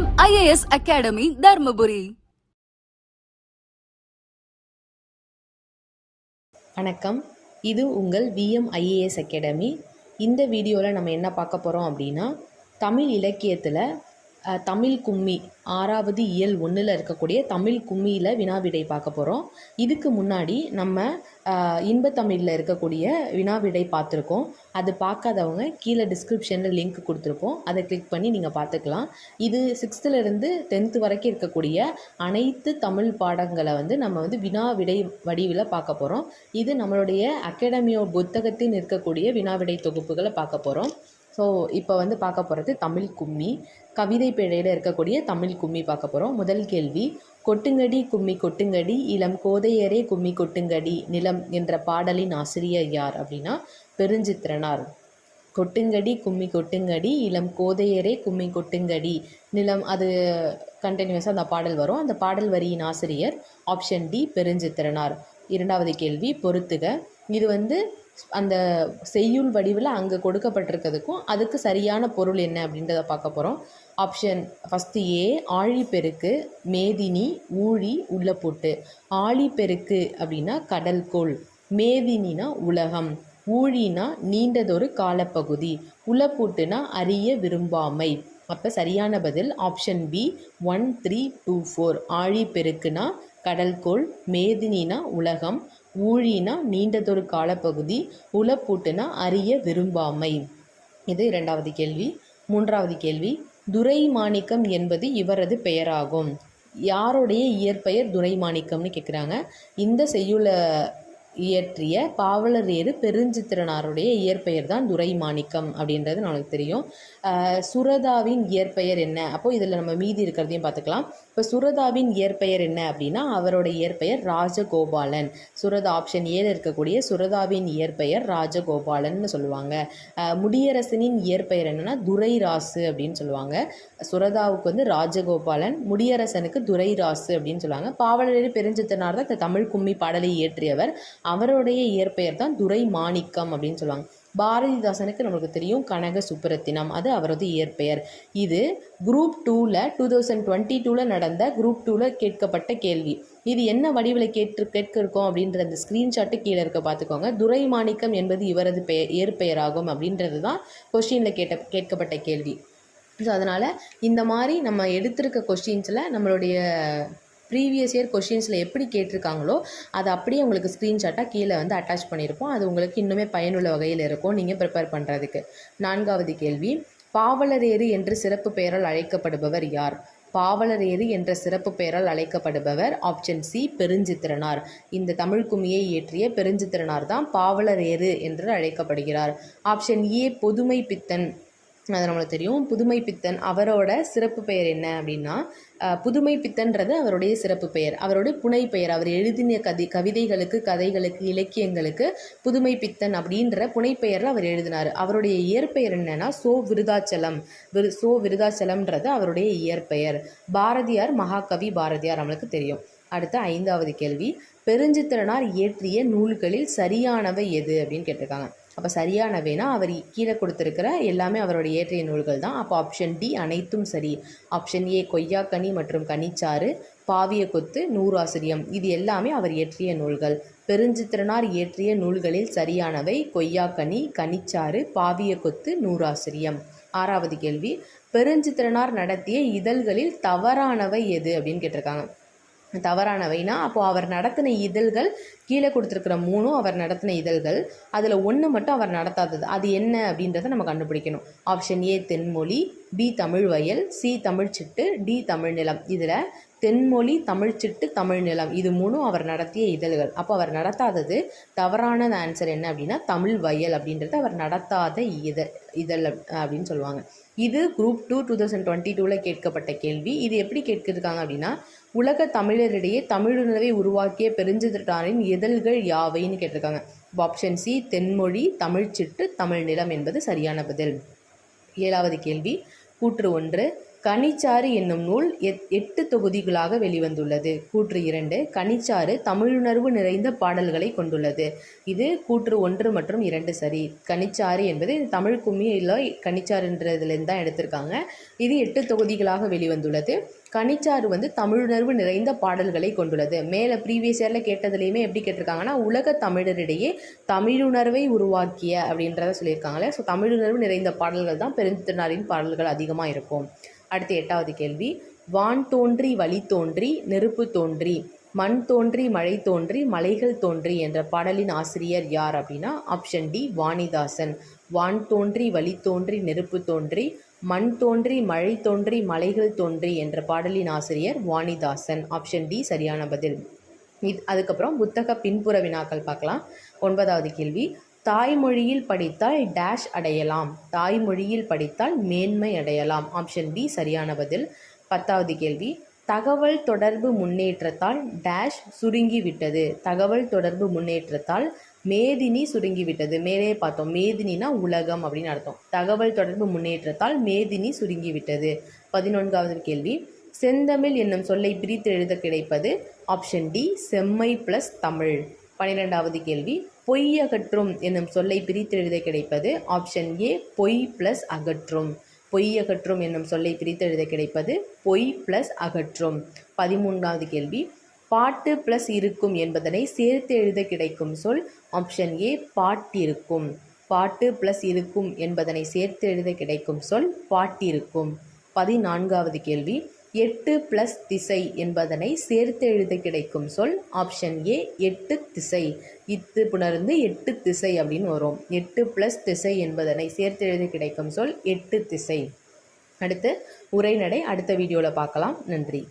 வணக்கம். IAS academy Dharmapuri. வணக்கம். இது உங்கள் விஎம் ஐஏஎஸ் அகாடமி இந்த வீடியோவில் நம்ம என்ன பார்க்க போகிறோம் அப்படின்னா தமிழ் இலக்கியத்தில் தமிழ் கும்மி ஆறாவது இயல் ஒன்றில் இருக்கக்கூடிய தமிழ் கும்மியில் வினாவிடை பார்க்க போகிறோம் இதுக்கு முன்னாடி நம்ம இன்பத்தமிழில் இருக்கக்கூடிய வினாவிடை பார்த்துருக்கோம். அது பார்க்காதவங்க கீழே டிஸ்கிரிப்ஷனில் லிங்க் கொடுத்துருப்போம். அதை கிளிக் பண்ணி நீங்கள் பார்த்துக்கலாம். இது சிக்ஸ்த்துலேருந்து டென்த்து வரைக்கும் இருக்கக்கூடிய அனைத்து தமிழ் பாடங்களை வந்து நம்ம வந்து வினா விடை வடிவில் பார்க்க போகிறோம் இது நம்மளுடைய அகாடமியோ புத்தகத்தின் இருக்கக்கூடிய வினாவிடை தொகுப்புகளை பார்க்க போகிறோம் ஸோ இப்போ வந்து பார்க்க போகிறது தமிழ் கும்மி. கவிதை பேழையில் இருக்கக்கூடிய தமிழ் கும்மி பார்க்க போகிறோம் முதல் கேள்வி கொட்டுங்கடி கும்மி கொட்டுங்கடி. இளம் கோதையரே கும்மி கொட்டுங்கடி. நிலம் என்ற பாடலின் ஆசிரியர் யார்? அப்படின்னா பெருஞ்சித்திரனார். கொட்டுங்கடி கும்மி கொட்டுங்கடி. இளம் கோதையரே கும்மி கொட்டுங்கடி. நிலம் அது கண்டினியூஸாக அந்த பாடல் வரும். அந்த பாடல் வரியின் ஆசிரியர் ஆப்ஷன் டி பெருஞ்சித்திரனார். இரண்டாவது கேள்வி பொறுத்துக. இது வந்து அந்த செய்யுள் வடிவில் அங்கே கொடுக்கப்பட்டிருக்கிறதுக்கும் அதுக்கு சரியான பொருள் என்ன அப்படின்றத பார்க்க போகிறோம். ஆப்ஷன் ஃபஸ்ட்டு ஏ ஆழிப்பெருக்கு மேதினி ஊழி உள்ளப்பூட்டு. ஆழிப்பெருக்கு அப்படின்னா கடல்கோள். மேதினா உலகம். ஊழினா நீண்டதொரு காலப்பகுதி. உளப்பூட்டுனா அறிய விரும்பாமை. அப்போ சரியான பதில் option B one three two four ஆழி பெருக்குனா கடல்கோள் மேதினா உலகம். ஊழினா நீண்டதொரு காலப்பகுதி உளப்பூட்டுனா அறிய விரும்பாமை. இது இரண்டாவது கேள்வி. மூன்றாவது கேள்வி. துரை மாணிக்கம் என்பது இவரது பெயராகும். யாருடைய இயற்பெயர் துரை மாணிக்கம்னு கேட்குறாங்க இந்த செய்யுள இயற்றிய பாவலரேறு பெருஞ்சித்திரனாருடைய இயற்பெயர் தான் துரை மாணிக்கம் அப்படின்றது நமக்கு தெரியும். சுரதாவின் இயற்பெயர் என்ன? அப்போ இதில் நம்ம மீதி இருக்கிறதையும் பார்த்துக்கலாம். இப்போ சுரதாவின் இயற்பெயர் என்ன அப்படின்னா அவரோட இயற்பெயர் ராஜகோபாலன். சுரதா ஆப்ஷன் ஏல இருக்கக்கூடிய சுரதாவின் இயற்பெயர் ராஜகோபாலன்னு சொல்லுவாங்க. முடியரசனின் இயற்பெயர் என்னன்னா துரைராசு அப்படின்னு சொல்லுவாங்க. சுரதாவுக்கு வந்து ராஜகோபாலன் முடியரசனுக்கு துரைராசு அப்படின்னு சொல்லுவாங்க. பாவலரேறு பெருஞ்சித்தனார் தான் இந்த தமிழ் கும்மி பாடலை இயற்றியவர். அவருடைய இயற்பெயர் தான் துரை மாணிக்கம் அப்படின்னு சொல்லுவாங்க. பாரதிதாசனுக்கு நம்மளுக்கு தெரியும் கனக சுப்பரத்தினம் அது அவரது இயற்பெயர். இது குரூப் டூவில் டூ தௌசண்ட் டுவெண்ட்டி டூவில் நடந்த குரூப் டூவில் கேட்கப்பட்ட கேள்வி. இது என்ன வடிவில் கேட்டு கேட்க இருக்கோம் அப்படின்ற அந்த ஸ்க்ரீன்ஷாட்டு கீழே இருக்க பார்த்துக்கோங்க. துரை மாணிக்கம் என்பது இவரது பெயர் இயற்பெயராகும் அப்படின்றது தான் கொஷினில் கேட்ட கேட்கப்பட்ட கேள்வி. ஸோ அதனால் இந்த மாதிரி நம்ம எடுத்திருக்க கொஷின்ஸில் நம்மளுடைய ப்ரீவியஸ் இயர் கொஷின்ஸில் எப்படி கேட்டிருக்காங்களோ அதை அப்படியே உங்களுக்கு ஸ்க்ரீன்ஷாட்டாக கீழே வந்து அட்டாச் பண்ணியிருப்போம். அது உங்களுக்கு இன்னுமே பயனுள்ள வகையில் இருக்கும். நீங்கள் ப்ரிப்பேர் பண்ணுறதுக்கு நான்காவது கேள்வி. பாவலரேறு என்று சிறப்பு பெயரால் அழைக்கப்படுபவர் யார்? பாவலரேறு என்ற சிறப்பு பெயரால் அழைக்கப்படுபவர் ஆப்ஷன் சி பெருஞ்சித்திரனார். இந்த தமிழ் குமியை இயற்றிய பெருஞ்சித்திரனார் தான் பாவலரேறு என்று அழைக்கப்படுகிறார். ஆப்ஷன் ஏ பொதுமை பித்தன். அது நம்மளுக்கு தெரியும். புதுமை பித்தன் அவரோட சிறப்பு பெயர் என்ன அப்படின்னா புதுமை பித்தன்றது அவருடைய சிறப்பு பெயர். அவருடைய புனை பெயர். அவர் எழுதின கதி கவிதைகளுக்கு கதைகளுக்கு இலக்கியங்களுக்கு புதுமை பித்தன் அப்படின்ற புனைப்பெயரில் அவர் எழுதினார். அவருடைய இயற்பெயர் என்னன்னா சோ விருதாச்சலம். விரு சோ விருதாச்சலம்ன்றது அவருடைய இயற்பெயர். பாரதியார் மகாகவி பாரதியார் நம்மளுக்கு தெரியும். அடுத்த ஐந்தாவது கேள்வி பெருஞ்சித்திரனார் இயற்றிய நூல்களில் சரியானவை எது? அப்படின்னு கேட்டிருக்காங்க. அப்போ சரியானவைனா அவர் கீழே கொடுத்துருக்கிற எல்லாமே அவருடைய இயற்றிய நூல்கள் தான். அப்போ ஆப்ஷன் டி அனைத்தும் சரி. ஆப்ஷன் ஏ கொய்யாக்கனி மற்றும் கனிச்சாறு பாவிய கொத்து நூறாசிரியம். இது எல்லாமே அவர் இயற்றிய நூல்கள். பெருஞ்சித்திரனார் இயற்றிய நூல்களில் சரியானவை கொய்யாக்கனி கனிச்சாறு பாவிய கொத்து நூறாசிரியம். ஆறாவது கேள்வி பெருஞ்சித்திரனார் நடத்திய இதழ்களில் தவறானவை எது? அப்படின்னு கேட்டிருக்காங்க. தவறானவைனா அப்போது அவர் நடத்தின இதழ்கள் கீழே கொடுத்துருக்குற மூணும் அவர் நடத்தின இதழ்கள் அதில் ஒன்று மட்டும் அவர் நடத்தாதது. அது என்ன அப்படின்றத நம்ம கண்டுபிடிக்கணும். Option A Thenmozhi B Tamil Vayal C Tamilchittu D Tamil நிலம். இதில் தென்மொழி தமிழ்ச்சிட்டு தமிழ் நிலம். இது மூணும் அவர் நடத்திய இதழ்கள். அப்போ அவர் நடத்தாதது தவறான ஆன்சர் என்ன அப்படின்னா தமிழ் வயல் அப்படின்றது அவர் நடத்தாத இதழ் இதழ் அப்படின்னு சொல்லுவாங்க. இது group two two thousand twenty டூவில் கேட்கப்பட்ட கேள்வி. இது எப்படி கேட்கிருக்காங்க அப்படின்னா உலக தமிழரிடையே தமிழுணர்வை உருவாக்கிய பெருஞ்சித்திரனாரின் இதழ்கள் யாவைன்னு கேட்டிருக்காங்க. ஆப்ஷன் சி தென்மொழி தமிழ்ச்சிட்டு தமிழ் நிலம் என்பது சரியான பதில். ஏழாவது கேள்வி. கூற்று ஒன்று கனிச்சாறு என்னும் நூல் எட் எட்டு தொகுதிகளாக வெளிவந்துள்ளது. கூற்று இரண்டு கனிச்சாறு தமிழுணர்வு நிறைந்த பாடல்களை கொண்டுள்ளது. இது கூற்று ஒன்று மற்றும் இரண்டு சரி. கனிச்சாறு என்பது தமிழ் கும்மியில் கனிச்சாறுன்றதுலேருந்து தான் எடுத்திருக்காங்க. இது எட்டு தொகுதிகளாக வெளிவந்துள்ளது. கனிச்சாறு வந்து தமிழுணர்வு நிறைந்த பாடல்களை கொண்டுள்ளது. மேலே ப்ரீவியஸ் இயரில் கேட்டதுலேயுமே எப்படி கேட்டிருக்காங்கன்னா உலக தமிழரிடையே தமிழுணர்வை உருவாக்கிய அப்படின்றத சொல்லியிருக்காங்களே. ஸோ தமிழுணர்வு நிறைந்த பாடல்கள் தான் பெருந்திருநாளின் பாடல்கள் அதிகமாக இருக்கும். அடுத்து எட்டாவது கேள்வி. வான் தோன்றி வழி தோன்றி நெருப்பு தோன்றி மண் தோன்றி மழை தோன்றி மலைகள் தோன்றி என்ற பாடலின் ஆசிரியர் யார் அப்படின்னா ஆப்ஷன் டி வாணிதாசன். வான் தோன்றி வழி தோன்றி நெருப்பு தோன்றி மண் தோன்றி மழை தோன்றி மலைகள் தோன்றி என்ற பாடலின் ஆசிரியர் வாணிதாசன். ஆப்ஷன் டி சரியான பதில். இது அதுக்கப்புறம் புத்தக பின்புற வினாக்கள் பார்க்கலாம். ஒன்பதாவது கேள்வி. தாய்மொழியில் படித்தால் டேஷ் அடையலாம். தாய்மொழியில் படித்தால் மேன்மை அடையலாம். ஆப்ஷன் பி சரியான பதில். பத்தாவது கேள்வி. தகவல் தொடர்பு முன்னேற்றத்தால் டேஷ் சுருங்கிவிட்டது. தகவல் தொடர்பு முன்னேற்றத்தால் மேதினி சுருங்கிவிட்டது. மேலே பார்த்தோம். மேதினினா உலகம் அப்படின்னு அர்த்தம். தகவல் தொடர்பு முன்னேற்றத்தால் மேதினி சுருங்கிவிட்டது. பதினொன்றாவது கேள்வி. செந்தமிழ் என்னும் சொல்லை பிரித்து எழுத கிடைப்பது ஆப்ஷன் டி செம்மை ப்ளஸ் தமிழ். பன்னிரெண்டாவது கேள்வி. பொய் அகற்றும் என்னும் சொல்லை பிரித்து எழுத கிடைப்பது ஆப்ஷன் ஏ பொய் ப்ளஸ் அகற்றும். பொய் அகற்றும் என்னும் சொல்லை பிரித்து எழுத கிடைப்பது பொய் ப்ளஸ் அகற்றும். பதிமூன்றாவது கேள்வி. பாட்டு ப்ளஸ் இருக்கும் என்பதனை சேர்த்து எழுத கிடைக்கும் சொல் ஆப்ஷன் ஏ பாட்டிருக்கும். பாட்டு ப்ளஸ் இருக்கும் என்பதனை சேர்த்து எழுத கிடைக்கும் சொல் பாட்டிருக்கும். பதினான்காவது கேள்வி. எட்டு ப்ளஸ் திசை என்பதனை சேர்த்து எழுத கிடைக்கும் சொல் ஆப்ஷன் ஏ எட்டு திசை. இத்து புணர்ந்து எட்டு திசை அப்படின்னு வரும். எட்டு ப்ளஸ் திசை என்பதனை சேர்த்து எழுத கிடைக்கும் சொல் எட்டு திசை. அடுத்து உரைநடை அடுத்த வீடியோவில் பார்க்கலாம். நன்றி.